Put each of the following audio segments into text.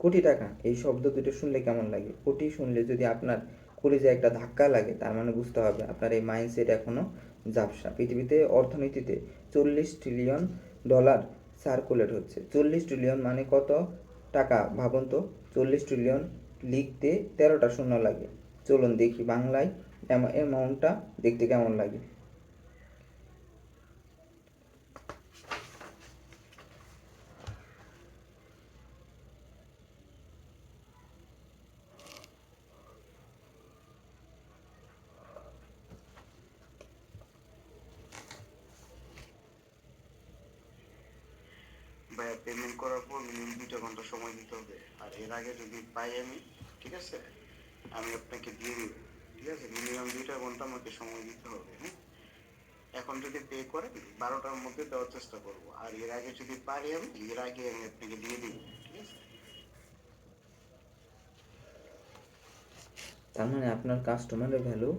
কোটি টাকা, এই শব্দ দুটো শুনলে কেমন লাগে? কোটি শুনলে যদি আপনার কলিজে একটা ধাক্কা লাগে, তার মানে বুঝতে হবে আপনার এই মাইন্ডসেট এখনও ঝাপসা। পৃথিবীতে অর্থনীতিতে চল্লিশ ট্রিলিয়ন ডলার সার্কুলেট হচ্ছে। চল্লিশ ট্রিলিয়ন মানে কত টাকা ভাবুন তো? চল্লিশ ট্রিলিয়ন লিখতে তেরোটা শূন্য লাগে। চলুন দেখি বাংলায় অ্যামাউন্টটা দেখতে কেমন লাগে। ভাইয়া পেমেন্ট করার পর মিনিমাম দুইটা ঘণ্টা সময় দিতে হবে। আর এর আগে যদি পাই আমি, ঠিক আছে? আমি আপনাকে দিয়ে দিব, ঠিক আছে? মিনিমাম দুইটা ঘণ্টা আমাকে সময় দিতে হবে হ্যাঁ? এখন যদি পে করেন, বারোটার মধ্যে দেওয়ার চেষ্টা করব। আর এর আগে যদি পারি আমি, এর আগে আমি আপনাকে দিয়ে দিব, ঠিক আছে? তার মানে আপনার কাস্টমারের ভ্যালু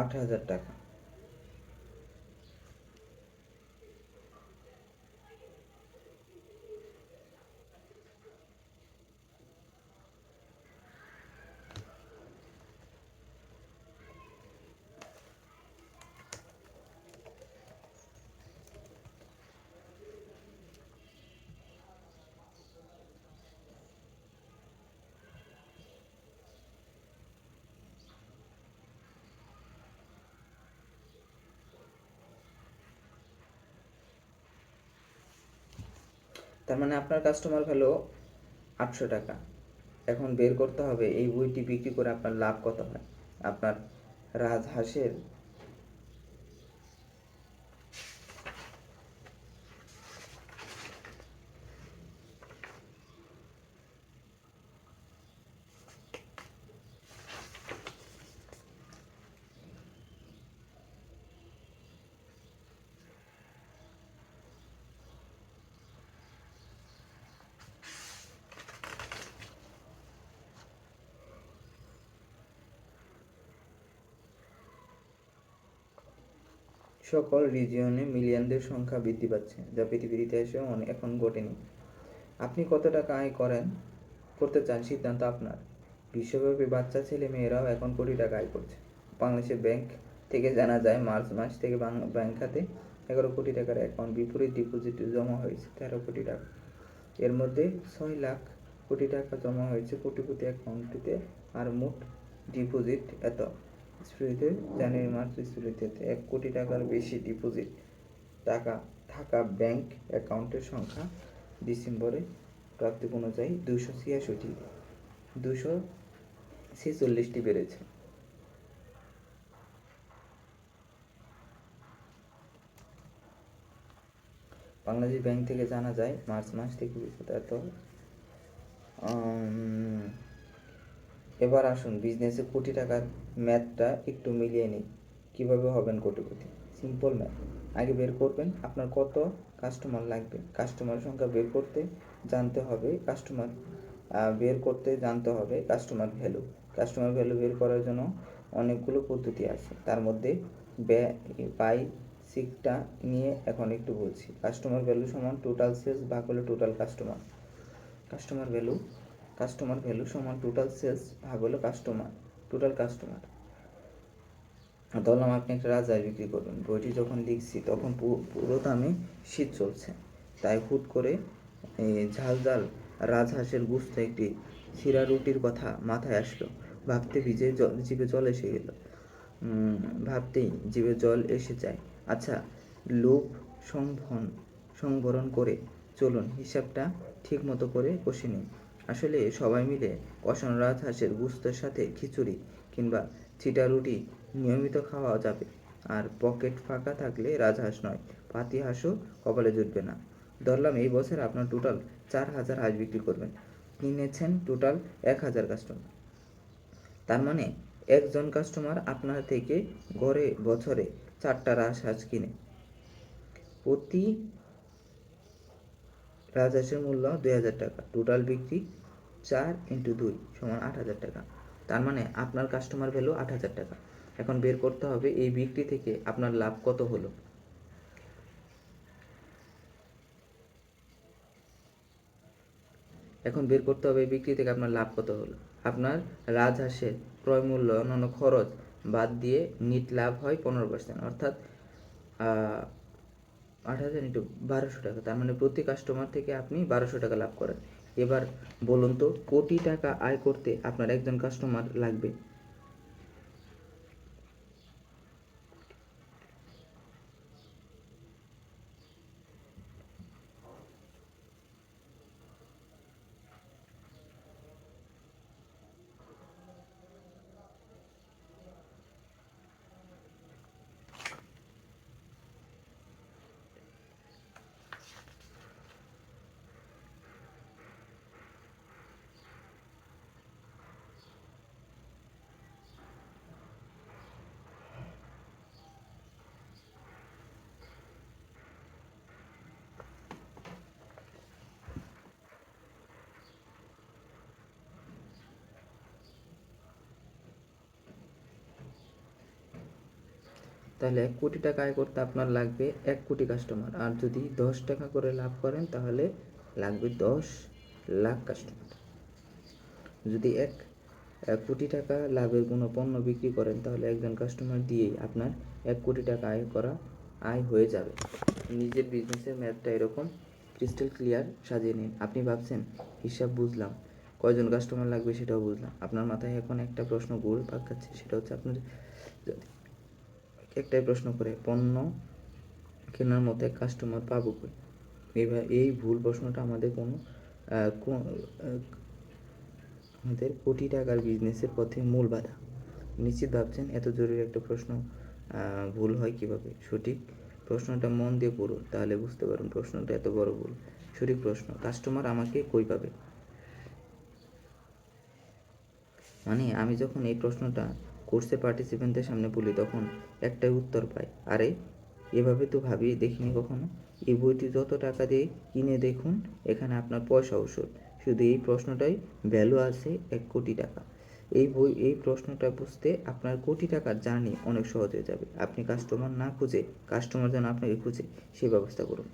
আট হাজার টাকা। তার মানে আপনার কাস্টমার ভ্যালু আটশো টাকা। এখন বের করতে হবে এই বইটি বিক্রি করে আপনার লাভ কত হয়? আপনার রাজহাঁসের সকল রিজিয়নে মিলিয়নদের সংখ্যা বৃদ্ধি পাচ্ছে, যা পৃথিবীর ইতিহাসে এখন ঘটেনি। আপনি কত টাকা আয় করেন, করতে চান সিদ্ধান্ত আপনার। বিশ্বব্যাপী বাচ্চা, ছেলে, মেয়েরাও এখন কোটি টাকা আয় করছে। বাংলাদেশের ব্যাংক থেকে জানা যায়, মার্চ মাস থেকে ব্যাংক খাতে এগারো কোটি টাকার অ্যাকাউন্ট বিপরীত ডিপোজিট জমা হয়েছে তেরো কোটি টাকা। এর মধ্যে ছয় লাখ কোটি টাকা জমা হয়েছে কোটিপতি অ্যাকাউন্টটিতে আর মোট ডিপোজিট এত। স্প্রিতে জানুয়ারি মার্চ স্প্রিতে এক কোটি টাকার বেশি ডিপোজিট টাকা থাকা ব্যাংক অ্যাকাউন্টের সংখ্যা ডিসেম্বরে প্রাপ্তি অনুযায়ী দুশো ছিয়াশিটি দুশো ছেচল্লিশটি বেড়েছে। বাংলাদেশ ব্যাংক থেকে জানা যায় মার্চ মাস থেকে উম, এবার আসুন বিজনেসে কোটি টাকার ম্যাথটা একটু মিলিয়ে নিই। কীভাবে হবেন কোটিপতি? সিম্পল ম্যাথ আগে বের করবেন, আপনার কত কাস্টমার লাগবে। কাস্টমার সংখ্যা বের করতে জানতে হবে কাস্টমার বের করতে জানতে হবে কাস্টমার ভ্যালু কাস্টমার ভ্যালু বের করার জন্য অনেকগুলো পদ্ধতি আছে। তার মধ্যে বাই সিকটা নিয়ে এখন একটু বলছি। কাস্টমার ভ্যালু সমান টোটাল সেলস ভাগ হলো total customer customer value customer value সমান টোটাল সেলস ভাগ হলো কাস্টমার টোটাল কাস্টমার ধরলাম আপনি একটা রাজহাঁস বিক্রি করবেন বইটি যখন লিখছি তখন পুরো দামে শীত চলছে। তাই হুট করে ঝাল ঝাল রাজহাঁসের গুস্ত একটি শিরা রুটির কথা মাথায় আসলো। ভাবতে ভিজে জিভে জল এসে গেল। ভাবতেই জিভে জল এসে যায়। আচ্ছা লোভ সংভন, সংবরণ করে চলুন হিসাবটা ঠিক মতো করে কষে নিই। আসলে সবাই মিলে কষানো রাজহাঁসের গুস্তের সাথে খিচুড়ি কিংবা চিটা রুটি নিয়মিত খাওয়া যাবে। আর পকেট ফাঁকা থাকলে রাজহাঁস নয়, পাতি হাঁসও কপালে জুটবে না। ধরলাম এই বছর আপনার টোটাল চার হাজার হাঁস বিক্রি করবেন। কিনেছেন টোটাল এক হাজার কাস্টমার তার মানে একজন কাস্টমার আপনার থেকে গড়ে বছরে চারটা রাজহাঁস কিনে। প্রতি রাজহাঁসের মূল্য দুই হাজার টাকা টোটাল বিক্রি চার ইন্টু দুই সমান আট হাজার টাকা। তার মানে আপনার কাস্টমার ভ্যালু আট হাজার টাকা। এখন বের করতে হবে এই বিক্রি থেকে আপনার লাভ কত হলো। এখন বের করতে হবে এই বিক্রি থেকে আপনার লাভ কত হলো। আপনার রাজহাঁসের ক্রয় মূল্য, অন্যান্য খরচ বাদ দিয়ে নিট লাভ হয় পনেরো পার্সেন্ট অর্থাৎ আট হাজার ইন্টু বারোশো টাকা। তার মানে প্রতি কাস্টমার থেকে আপনি বারোশো টাকা লাভ করেন। এবার বলুন তো, কোটি টাকা আয় করতে আপনার একজন কাস্টমার লাগবে। তাহলে এক কোটি টাকা আয় করতে আপনার লাগবে এক কোটি কাস্টমার আর যদি দশ টাকা করে লাভ করেন, তাহলে লাগবে দশ লাখ কাস্টমার যদি এক কোটি টাকা লাভের কোনো পণ্য বিক্রি করেন, তাহলে একজন কাস্টমার দিয়েই আপনার এক কোটি টাকা আয় করা, আয় হয়ে যাবে। নিজের বিজনেসের ম্যাথটা এরকম ক্রিস্টাল ক্লিয়ার সাজিয়ে নিন। আপনি ভাবছেন, হিসাব বুঝলাম, কয়জন কাস্টমার লাগবে সেটাও বুঝলাম। আপনার মাথায় এখন একটা প্রশ্ন গোল পাক খাচ্ছে, সেটা হচ্ছে আপনার যদি একটাই প্রশ্ন করে, পণ্য কেনার মতো কাস্টমার পাবো কই? এবার এই ভুল প্রশ্নটা আমাদের কোনো আমাদের কোটি টাকার বিজনেসের পথে মূল বাধা। নিশ্চিত ভাবছেন, এত জরুরি একটা প্রশ্ন ভুল হয় কীভাবে? সঠিক প্রশ্নটা মন দিয়ে পড়ুন, তাহলে বুঝতে পারুন প্রশ্নটা এত বড় ভুল। সঠিক প্রশ্ন কাস্টমার আমাকে কই পাবে? মানে আমি যখন এই প্রশ্নটা কোর্সে পার্টিসিপেন্টদের সামনে বলি, তখন একটাই উত্তর পাই, আরে, এভাবে তো ভাবি দেখিনি কখনো। এই বইটি যত টাকা দিয়ে কিনে দেখুন, এখানে আপনার পয়সা ওষুধ। শুধু এই প্রশ্নটাই ভ্যালু আছে এক কোটি টাকা। এই বই, এই প্রশ্নটা বুঝতে আপনার কোটি টাকার জার্নি অনেক সহজ হয়ে যাবে। আপনি কাস্টমার না খুঁজে কাস্টমার যেন আপনাকে খুঁজে সেই ব্যবস্থা করুন।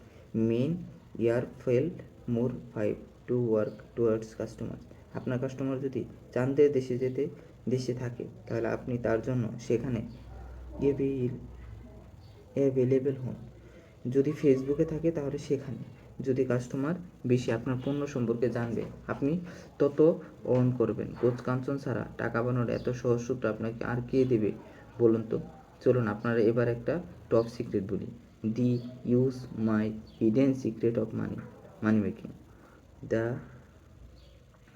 Men year failed more five to work towards customer আপনার কাস্টমার যদি চান্দের দেশে যেতে দেশে থাকে, তাহলে আপনি তার জন্য সেখানে অ্যাভেলেবেল হন। যদি ফেসবুকে থাকে তাহলে সেখানে। যদি কাস্টমার বেশি আপনার পণ্য সম্পর্কে জানবে, আপনি তত অন করবেন। কোচ কাঞ্চন ছাড়া টাকা বানানোর এত সহজ সূত্র আপনাকে আর কে দেবে বলুন তো? চলুন আপনারা এবার একটা টপ সিক্রেট বলি। The use my hidden secret of money money making the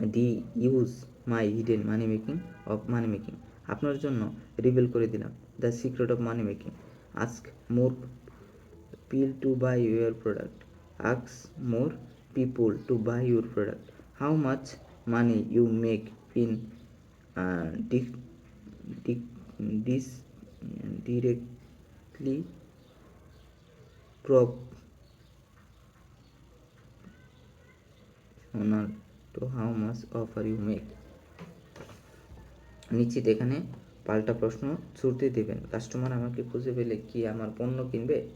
the use my hidden money making of money making. আপনার জন্য রিভিল করে দিলাম। The secret of money making. Ask more people to buy your product. Ask more people to buy your product. How much money you make in this directly prop তো how much offer you make? নিশ্চিত এখানে পাল্টা প্রশ্ন ছুটতে দেবেন। Customer আমাকে খুঁজে পেলে কি আমার পণ্য কিনবে?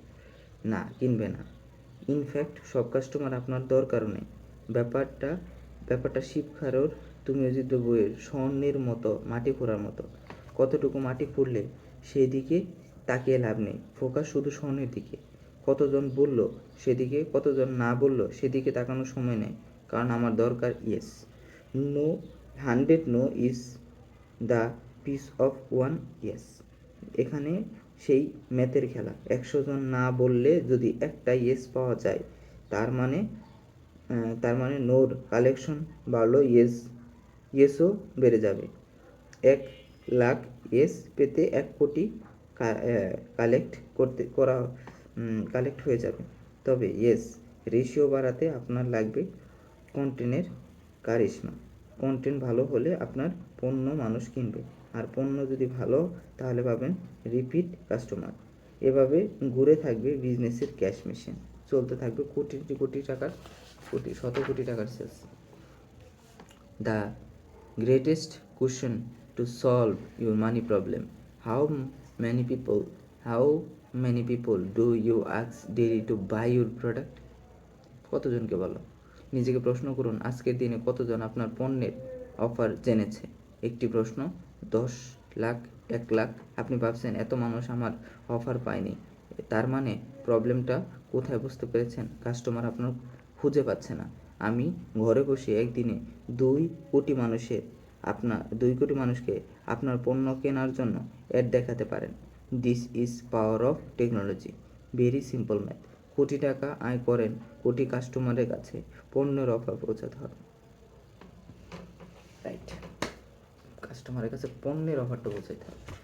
না কিনবে না। ইনফ্যাক্ট সব কাস্টমার আপনার দরকারও নেই। ব্যাপারটা ব্যাপারটা শিবখারোর, তুমি অজিত বইয়ের স্বর্ণের মতো, মাটি খোঁড়ার মতো। কতটুকু মাটি খুঁড়লে সেই দিকে তাকিয়ে লাভ নেই। ফোকাস শুধু স্বর্ণের দিকে। কতজন বলল সেদিকে, কতজন না বলল সেদিকে তাকানোর সময় নেই। কারণ আমার দরকার, yes. No, hundred no is the piece of one yes. এখানে সেই ম্যাথের খেলা। একশো জন না বললে যদি একটা ইয়েস পাওয়া যায়, তার মানে তার মানে নোর কালেকশন বাড়লো, ইয়েস, ইয়েসও বেড়ে যাবে। এক লাখ ইয়েস পেতে এক কোটি কালেক্ট করতে, করা কালেক্ট হয়ে যাবে। তবে ইয়েস, রেশিও বাড়াতে আপনার লাগবে কন্টেন্টের কারিশমা। কন্টেন্ট ভালো হলে আপনার পণ্য মানুষ কিনবে। আর পণ্য যদি ভালো, তাহলে পাবেন রিপিট কাস্টমার এভাবে ঘুরে থাকবে বিজনেসের ক্যাশ মেশিন চলতে থাকবে কোটি কোটি টাকার, কোটি, শত কোটি টাকার sales the greatest question to solve your money problem how many people, how many people do you ask daily to buy your product? কতজনকে বলো? নিজেকে প্রশ্ন করুন, আজকের দিনে কতজন আপনার পণ্যের অফার জেনেছে? একটি প্রশ্ন, দশ লাখ, এক লাখ, আপনি ভাবছেন এত মানুষ আমার অফার পায়নি। তার মানে প্রবলেমটা কোথায় বুঝতে পেরেছেন? কাস্টমার আপনার খুঁজে পাচ্ছে না। আমি ঘরে বসে একদিনে দুই কোটি মানুষের আপনার দুই কোটি মানুষকে আপনার পণ্য কেনার জন্য অ্যাড দেখাতে পারেন। This is power of technology very simple math crore টাকা আয় করেন কোটি কাস্টমারের কাছে। পণ্যের অফার পৌঁছাতে হবে। রাইট কাস্টমারের কাছে পণ্যের অফারটা পৌঁছাতে হবে।